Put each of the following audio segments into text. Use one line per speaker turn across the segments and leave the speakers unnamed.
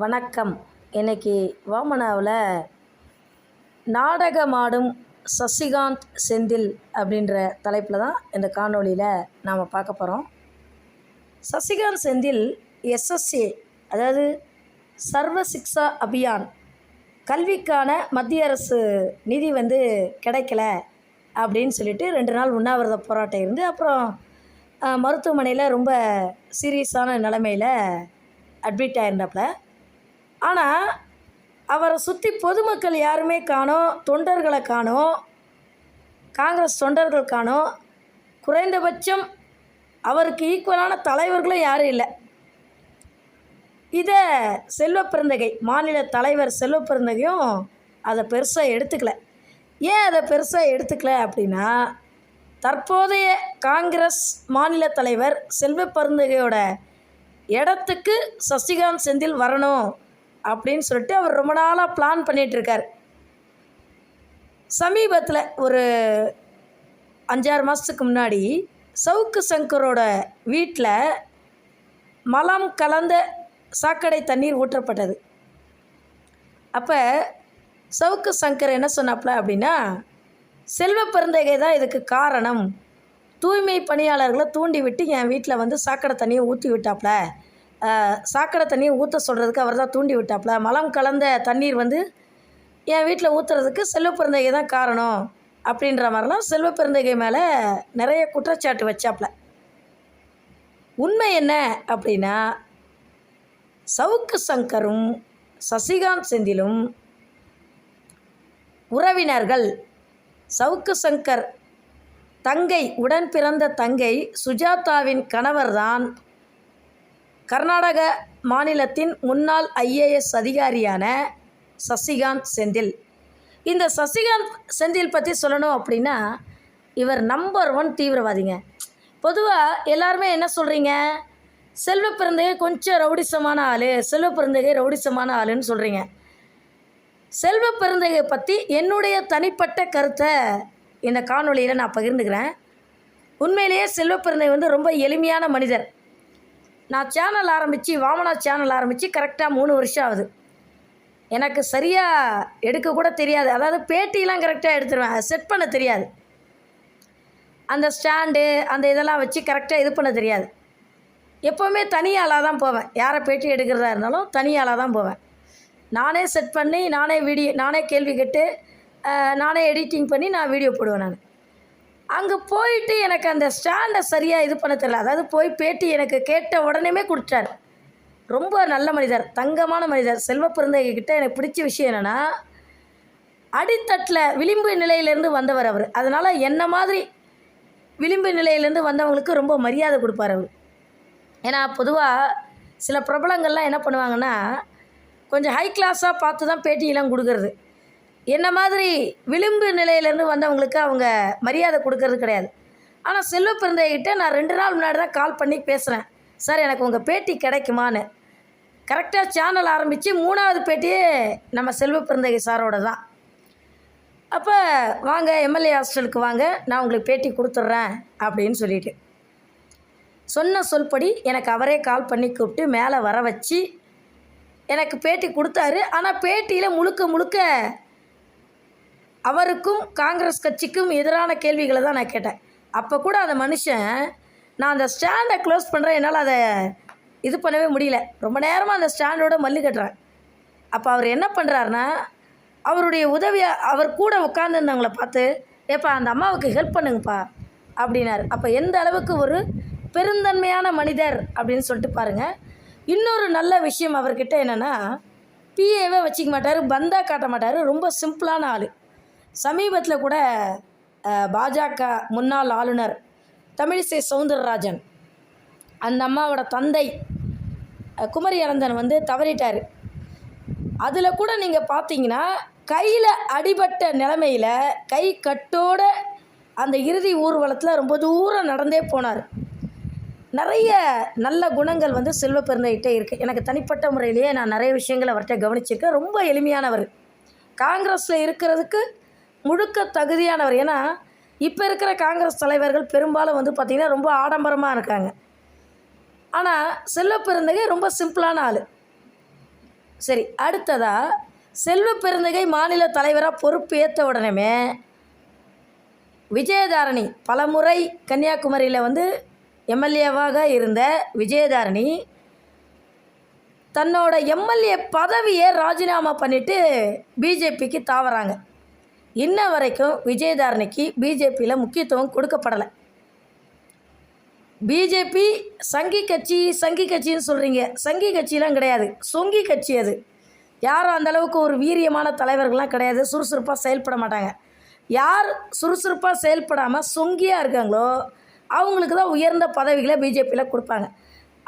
வணக்கம். இன்னைக்கு வாமனாவில் நாடகமாடும் சசிகாந்த் செந்தில் அப்படின்ற தலைப்பில் தான் இந்த காணொளியில் நாம் பார்க்க போகிறோம் சசிகாந்த் செந்தில் எஸ்எஸ்ஏ அதாவது சர்வ சிக்ஷா அபியான் கல்விக்கான மத்திய அரசு நிதி வந்து கிடைக்கல அப்படின்னு சொல்லிட்டு ரெண்டு நாள் உண்ணாவிரத போராட்டம் இருந்து அப்புறம் மருத்துவமனையில் ரொம்ப சீரியஸான நிலமையில் அட்மிட் ஆயிருந்தாப்புல. ஆனால் அவரை சுற்றி பொதுமக்கள் யாருமே காணோம் தொண்டர்களை காணோம் காங்கிரஸ் தொண்டர்கள் காணோம். குறைந்தபட்சம் அவருக்கு ஈக்குவலான தலைவர்களும் யாரும் இல்லை. இதை செல்வ பெருந்தகை மாநில தலைவர் செல்வ அதை பெருசாக எடுத்துக்கல. ஏன் அதை பெருசாக எடுத்துக்கல அப்படின்னா தற்போதைய காங்கிரஸ் மாநில தலைவர் செல்வப்பருந்தகையோட இடத்துக்கு சசிகாந்த் செந்தில் வரணும். அப்படின்னு சொல்லிட்டு அவர் ரொம்ப நாளாக பிளான் பண்ணிகிட்ருக்கார் சமீபத்தில் ஒரு அஞ்சாறு மாதத்துக்கு முன்னாடி சவுக்கு சங்கரோட வீட்டில் மலம் கலந்த சாக்கடை தண்ணீர் ஊற்றப்பட்டது. அப்போ சவுக்கு சங்கர் என்ன சொன்னாப்புல அப்படின்னா செல்வ பெருந்தகை தான் இதுக்கு காரணம். தூய்மை பணியாளர்களை தூண்டி விட்டு என் வீட்டில் வந்து சாக்கடை தண்ணியை ஊற்றி விட்டாப்ல சாக்கடை தண்ணியை ஊற்ற சொல்கிறதுக்கு அவர் தான் தூண்டி விட்டாப்புல மலம் கலந்த தண்ணீர் வந்து என் வீட்டில் ஊற்றுறதுக்கு செல்வ பிறந்தகை தான் காரணம் அப்படின்ற மாதிரிலாம் செல்வ மேலே நிறைய குற்றச்சாட்டு வச்சாப்புல உண்மை என்ன அப்படின்னா சவுக்கு சங்கரும் சசிகாந்த் செந்திலும் உறவினர்கள் சவுக்கு சங்கர் தங்கை உடன் பிறந்த தங்கை சுஜாதாவின் கணவர்தான் கர்நாடக மாநிலத்தின் முன்னாள் ஐஏஎஸ் அதிகாரியான சசிகாந்த் செந்தில். இந்த சசிகாந்த் செந்தில் பற்றி சொல்லணும் அப்படின்னா இவர் நம்பர் ஒன் தீவிரவாதிங்க. பொதுவாக எல்லாருமே என்ன சொல்கிறீங்க செல்வ பிறந்தகை கொஞ்சம் ரவுடிசமான ஆள் செல்வ பிறந்தகை ரவுடிசமான ஆளுன்னு சொல்கிறீங்க செல்வ பிறந்தகை பற்றி என்னுடைய தனிப்பட்ட கருத்தை இந்த காணொளியில் நான் பகிர்ந்துக்கிறேன். உண்மையிலேயே செல்வ பிறந்தகை வந்து ரொம்ப எளிமையான மனிதர். நான் சேனல் ஆரம்பித்து வாமனா சேனல் ஆரம்பித்து கரெக்டாக மூணு வருஷம் ஆகுது. எனக்கு சரியாக எடுக்க கூட தெரியாது. அதாவது பேட்டிலாம் கரெக்டாக எடுத்துருவேன். செட் பண்ண தெரியாது. அந்த ஸ்டாண்டு அந்த இதெல்லாம் வச்சு கரெக்டாக இது பண்ண தெரியாது. எப்போவுமே தனியாளாக தான் போவேன். யாரை பேட்டி எடுக்கிறதா இருந்தாலும் தனியாளாக தான் போவேன். நானே செட் பண்ணி நானே வீடியோ நானே கேள்வி கேட்டு நானே எடிட்டிங் பண்ணி நான் வீடியோ போடுவேன் நான். அங்கே போயிட்டு எனக்கு அந்த ஸ்டாண்டை சரியாக இது பண்ண தெரியல. அதாவது போய் பேட்டி எனக்கு கேட்ட உடனேமே கொடுத்தாரு ரொம்ப நல்ல மனிதர் தங்கமான மனிதர் செல்வ பிறந்தைகிட்ட எனக்கு பிடிச்ச விஷயம் என்னென்னா அடித்தட்டில் விளிம்பு நிலையிலேருந்து வந்தவர் அவர். அதனால் என்ன மாதிரி விளிம்பு நிலையிலேருந்து வந்தவங்களுக்கு ரொம்ப மரியாதை கொடுப்பார் அவர். ஏன்னா பொதுவாக சில பிரபலங்கள்லாம் என்ன பண்ணுவாங்கன்னா கொஞ்சம் ஹை கிளாஸாக பார்த்து தான் பேட்டியெல்லாம் கொடுக்குறது. என்ன மாதிரி விளிம்பு நிலையிலேருந்து வந்தவங்களுக்கு அவங்க மரியாதை கொடுக்கறது கிடையாது. ஆனால் செல்வ பிறந்தைகிட்ட நான் ரெண்டு நாள் முன்னாடி தான் கால் பண்ணி பேசுகிறேன் சார் எனக்கு உங்கள் பேட்டி கிடைக்குமான்னு. கரெக்டாக சேனல் ஆரம்பித்து மூணாவது பேட்டியே நம்ம செல்வ பிறந்தகை சாரோட தான். அப்போ வாங்க எம்எல்ஏ ஹாஸ்டலுக்கு வாங்க நான் உங்களுக்கு பேட்டி கொடுத்துட்றேன் அப்படின்னு சொல்லிட்டு. சொன்ன சொல்படி எனக்கு அவரே கால் பண்ணி கூப்பிட்டு மேலே வர வச்சு எனக்கு பேட்டி கொடுத்தாரு. ஆனால் பேட்டியில் முழுக்க முழுக்க அவருக்கும் காங்கிரஸ் கட்சிக்கும் எதிரான கேள்விகளை தான் நான் கேட்டேன். அப்போ கூட அந்த மனுஷன் நான் அந்த ஸ்டாண்டை க்ளோஸ் பண்ணுறேன் என்னால் அதை இது பண்ணவே முடியல. ரொம்ப நேரமாக அந்த ஸ்டாண்டோட மல்லு கட்டுறேன் அப்போ அவர் என்ன பண்ணுறாருன்னா அவருடைய உதவியை அவர் கூட உட்காந்துருந்தவங்கள பார்த்து ஏப்பா அந்த அம்மாவுக்கு ஹெல்ப் பண்ணுங்கப்பா அப்படின்னாரு. அப்போ எந்த அளவுக்கு ஒரு பெருந்தன்மையான மனிதர் அப்படின்னு சொல்லிட்டு பாருங்கள் இன்னொரு நல்ல விஷயம் அவர்கிட்ட என்னென்னா பிஏவே வச்சுக்க மாட்டார் பந்தா காட்ட மாட்டார் ரொம்ப சிம்பிளான ஆள். சமீபத்தில் கூட பாஜக முன்னாள் ஆளுநர் தமிழிசை சவுந்தரராஜன் அந்த அம்மாவோட தந்தை குமரி அரந்தன் வந்து தவறிட்டார். அதில் கூட நீங்கள் பார்த்தீங்கன்னா கையில் அடிபட்ட நிலமையில் கை கட்டோட அந்த இறுதி ஊர்வலத்தில் ரொம்ப தூரம் நடந்தே போனார். நிறைய நல்ல குணங்கள் வந்து செல்வ பெருந்தைகிட்ட இருக்குது எனக்கு தனிப்பட்ட முறையிலேயே நான் நிறைய விஷயங்களை அவர்கிட்ட கவனிச்சிருக்கேன். ரொம்ப எளிமையானவர். காங்கிரஸில் இருக்கிறதுக்கு முழுக்க தகுதியானவர். ஏன்னா இப்போ இருக்கிற காங்கிரஸ் தலைவர்கள் பெரும்பாலும் வந்து பார்த்திங்கன்னா ரொம்ப ஆடம்பரமாக இருக்காங்க. ஆனால் செல்வ பெருந்தகை ரொம்ப சிம்பிளான ஆள். சரி அடுத்ததாக செல்வ பெருந்தகை மாநில தலைவராக பொறுப்பு ஏற்ற உடனே விஜயதாரணி பலமுறை கன்னியாகுமரியில் வந்து எம்எல்ஏவாக இருந்த விஜயதாரணி தன்னோட எம்எல்ஏ பதவியை ராஜினாமா பண்ணிவிட்டு பிஜேபிக்கு தாவறாங்க. இன்ன வரைக்கும் விஜயதாரணிக்கு பிஜேபியில் முக்கியத்துவம் கொடுக்கப்படலை. பிஜேபி சங்கி கட்சி சங்கி கட்சின்னு சொல்கிறீங்க சங்கி கட்சிலாம் கிடையாது. சொங்கி கட்சி அது. யாரும் அந்தளவுக்கு ஒரு வீரியமான தலைவர்கள்லாம் கிடையாது. சுறுசுறுப்பாக செயல்பட மாட்டாங்க. யார் சுறுசுறுப்பாக செயல்படாமல் சொங்கியாக இருக்காங்களோ அவங்களுக்கு தான் உயர்ந்த பதவிகளை பிஜேபியில் கொடுப்பாங்க.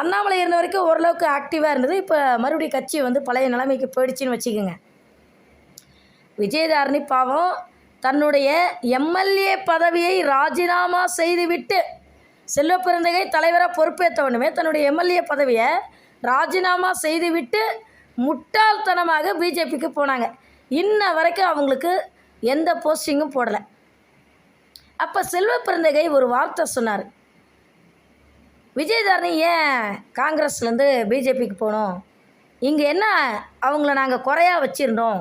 அண்ணாமலை இருந்த வரைக்கும் ஓரளவுக்கு ஆக்டிவாக இருந்தது. இப்போ மறுபடியும் கட்சி வந்து பழைய நிலைமைக்கு போயிடுச்சுன்னு வச்சுக்கோங்க. விஜயதாரணி பாவம் தன்னுடைய எம்எல்ஏ பதவியை ராஜினாமா செய்துவிட்டு செல்வ தலைவராக தலைவராக பொறுப்பேற்றவனுமே தன்னுடைய எம்எல்ஏ பதவியை ராஜினாமா செய்துவிட்டு முட்டாள்தனமாக பிஜேபிக்கு போனாங்க. இன்ன வரைக்கும் அவங்களுக்கு எந்த போஸ்டிங்கும் போடலை. அப்போ செல்வ பிறந்தகை ஒரு வார்த்தை சொன்னார். விஜயதாரணி ஏன் காங்கிரஸ்லேருந்து பிஜேபிக்கு போகணும் இங்கே என்ன அவங்கள நாங்கள் குறையாக வச்சுருந்தோம்?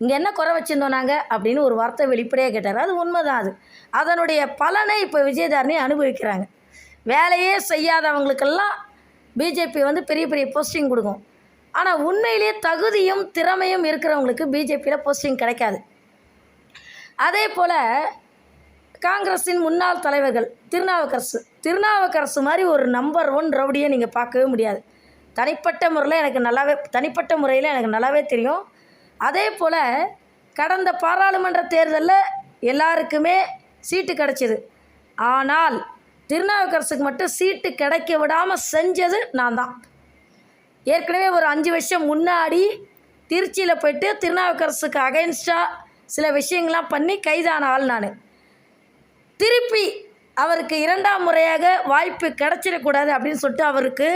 இங்கே என்ன குறை வச்சுருந்தோம் நாங்கள் அப்படின்னு ஒரு வார்த்தை வெளிப்படையாக கேட்டார். அது உண்மைதான் அது. அதனுடைய பலனை இப்போ விஜயதாரணி அனுபவிக்கிறாங்க. வேலையே செய்யாதவங்களுக்கெல்லாம் பிஜேபி வந்து பெரிய பெரிய போஸ்டிங் கொடுக்கும். ஆனால் உண்மையிலேயே தகுதியும் திறமையும் இருக்கிறவங்களுக்கு பிஜேபியில் போஸ்டிங் கிடைக்காது. அதே போல் காங்கிரஸின் முன்னாள் தலைவர்கள் திருநாவுக்கரசு திருநாவுக்கரசு மாதிரி ஒரு நம்பர் ஒன் ரவுடியை நீங்கள் பார்க்கவே முடியாது. தனிப்பட்ட முறையில் எனக்கு நல்லாவே தனிப்பட்ட முறையில் எனக்கு நல்லாவே தெரியும். அதே போல் கடந்த பாராளுமன்ற தேர்தலில் எல்லாருக்குமே சீட்டு கிடச்சிது. ஆனால் திருநாவுக்கரசுக்கு மட்டும் சீட்டு கிடைக்க விடாமல் செஞ்சது நான் தான். ஏற்கனவே ஒரு அஞ்சு வருஷம் முன்னாடி திருச்சியில் போயிட்டு திருநாவுக்கரசுக்கு அகைன்ஸ்டாக சில விஷயங்கள்லாம் பண்ணி கைதான ஆள் நான். திருப்பி அவருக்கு இரண்டாம் முறையாக வாய்ப்பு கிடச்சிடக்கூடாது அப்படின்னு சொல்லிட்டு அவருக்கு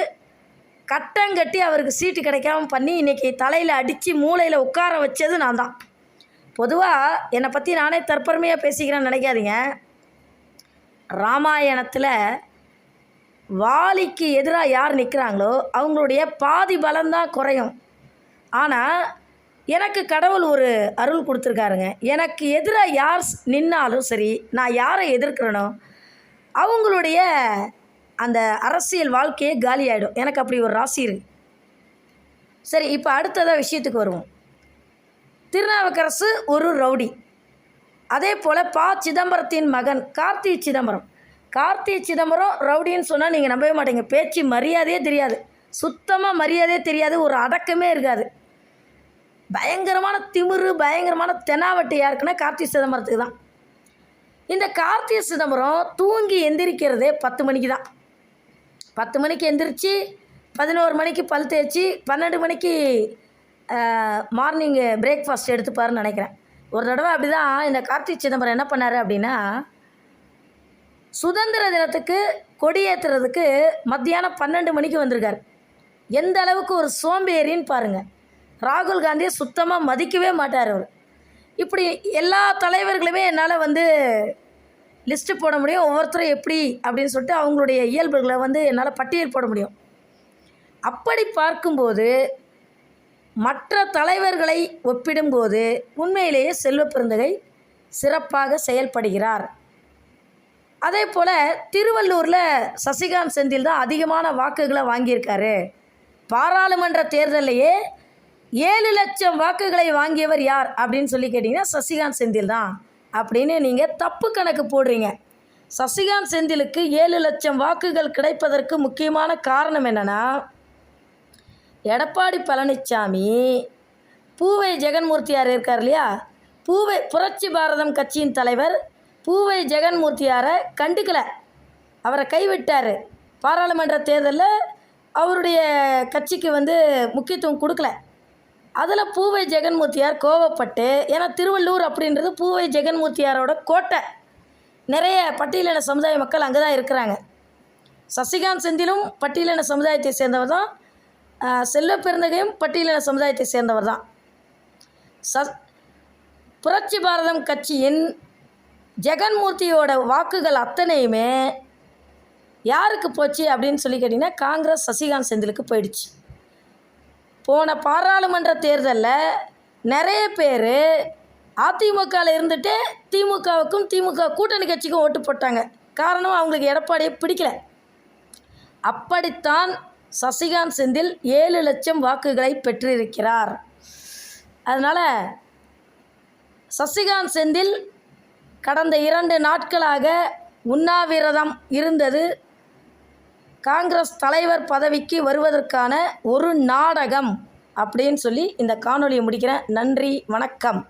கட்டம் கட்டி அவருக்கு சீட்டு கிடைக்காம பண்ணி இன்றைக்கி தலையில் அடித்து மூளையில் உட்கார வச்சது நான் தான். பொதுவாக என்னை பற்றி நானே தற்பெருமையாக பேசிக்கிறேன்னு நினைக்காதீங்க. ராமாயணத்தில் வாலிக்கு எதிராக யார் நிற்கிறாங்களோ அவங்களுடைய பாதி பலம்தான் குறையும். ஆனால் எனக்கு கடவுள் ஒரு அருள் கொடுத்துருக்காருங்க. எனக்கு எதிராக யார் நின்னாலும் சரி நான் யாரை எதிர்க்கிறேனோ அவங்களுடைய அந்த அரசியல் வாழ்க்கையே காலி ஆகிடும் எனக்கு அப்படி ஒரு ராசி இருக்கு. சரி இப்போ அடுத்ததாக விஷயத்துக்கு வருவோம். திருநாவுக்கரசு ஒரு ரவுடி. அதே போல் ப சிதம்பரத்தின் மகன் கார்த்தி சிதம்பரம். கார்த்தி சிதம்பரம் ரவுடின்னு சொன்னால் நீங்கள் நம்பவே மாட்டீங்க. பேச்சு மரியாதையே தெரியாது. சுத்தமாக மரியாதையே தெரியாது. ஒரு அடக்கமே இருக்காது. பயங்கரமான திமிரு பயங்கரமான தெனாவட்டு யாருக்குன்னா கார்த்தி சிதம்பரத்துக்கு தான். இந்த கார்த்திகை சிதம்பரம் தூங்கி எந்திரிக்கிறதே பத்து மணிக்கு தான். பத்து மணிக்கு எந்திரிச்சு பதினோரு மணிக்கு பல் தேய்ச்சி பன்னெண்டு மணிக்கு மார்னிங்கு பிரேக்ஃபாஸ்ட் எடுத்துப்பாருன்னு நினைக்கிறேன். ஒரு தடவை அப்படி தான் இந்த கார்த்திக் சிதம்பரம் என்ன பண்ணார் அப்படின்னா சுதந்திர தினத்துக்கு கொடியேற்றுறதுக்கு மத்தியானம் பன்னெண்டு மணிக்கு வந்திருக்கார். எந்த அளவுக்கு ஒரு சோம்பேறின்னு பாருங்கள் ராகுல் காந்தியை சுத்தமாக மதிக்கவே மாட்டார் அவர். இப்படி எல்லா தலைவர்களுமே என்னால் வந்து லிஸ்ட்டு போட முடியும் ஒவ்வொருத்தரும் எப்படி அப்படின்னு சொல்லிட்டு அவங்களுடைய இயல்புகளை வந்து என்னால் பட்டியல் போட முடியும். அப்படி பார்க்கும்போது மற்ற தலைவர்களை ஒப்பிடும்போது உண்மையிலேயே செல்வ பெருந்தகை சிறப்பாக செயல்படுகிறார். அதே போல் திருவள்ளூரில் சசிகாந்த் செந்தில் தான் அதிகமான வாக்குகளை வாங்கியிருக்காரு. பாராளுமன்ற தேர்தலையே ஏழு லட்சம் வாக்குகளை வாங்கியவர் யார் அப்படின்னு சொல்லி கேட்டிங்கன்னா சசிகாந்த் செந்தில் தான். அப்படின்னு நீங்கள் தப்பு கணக்கு போடுறீங்க. சசிகாந்த் செந்திலுக்கு ஏழு லட்சம் வாக்குகள் கிடைப்பதற்கு முக்கியமான காரணம் என்னென்னா எடப்பாடி பழனிசாமி பூவை ஜெகன்மூர்த்தியார் இருக்கார் இல்லையா? பூவை புரட்சி பாரதம் கட்சியின் தலைவர் பூவை ஜெகன்மூர்த்தியாரை கண்டுக்கலை. அவரை கைவிட்டார். பாராளுமன்ற தேர்தலில் அவருடைய கட்சிக்கு வந்து முக்கியத்துவம் கொடுக்கல. அதில் பூவை ஜெகன்மூர்த்தியார் கோவப்பட்டு ஏன்னா திருவள்ளூர் அப்படின்றது பூவை ஜெகன்மூர்த்தியாரோட கோட்டை. நிறைய பட்டியலின சமுதாய மக்கள் அங்கே தான் இருக்கிறாங்க. சசிகாந்த் செந்திலும் பட்டியலின சமுதாயத்தை சேர்ந்தவர் தான். ஆஹ், செல்வ பெருந்தகையும் பட்டியலின சமுதாயத்தை சேர்ந்தவர் தான். ச புரட்சி பாரதம் கட்சியின் ஜெகன்மூர்த்தியோட வாக்குகள் அத்தனையுமே யாருக்கு போச்சு அப்படின்னு சொல்லி கேட்டிங்கன்னா காங்கிரஸ் சசிகாந்த் செந்திலுக்கு போயிடுச்சு. போன பாராளுமன்ற தேர்தலில் நிறைய பேர் அதிமுகவில் இருந்துட்டு திமுகவுக்கும் திமுக கூட்டணி கட்சிக்கும் ஓட்டு போட்டாங்க. காரணம் அவங்களுக்கு எடப்பாடியை பிடிக்கல. அப்படித்தான் சசிகாந்த் செந்தில் ஏழு லட்சம் வாக்குகளை பெற்றிருக்கிறார். அதனால் சசிகாந்த் செந்தில் கடந்த இரண்டு நாட்களாக உண்ணாவிரதம் இருந்தது. காங்கிரஸ் தலைவர் பதவிக்கு வருவதற்கான ஒரு நாடகம் அப்படின்னு சொல்லி இந்த காணொலியை முடிக்கிறேன். நன்றி வணக்கம்.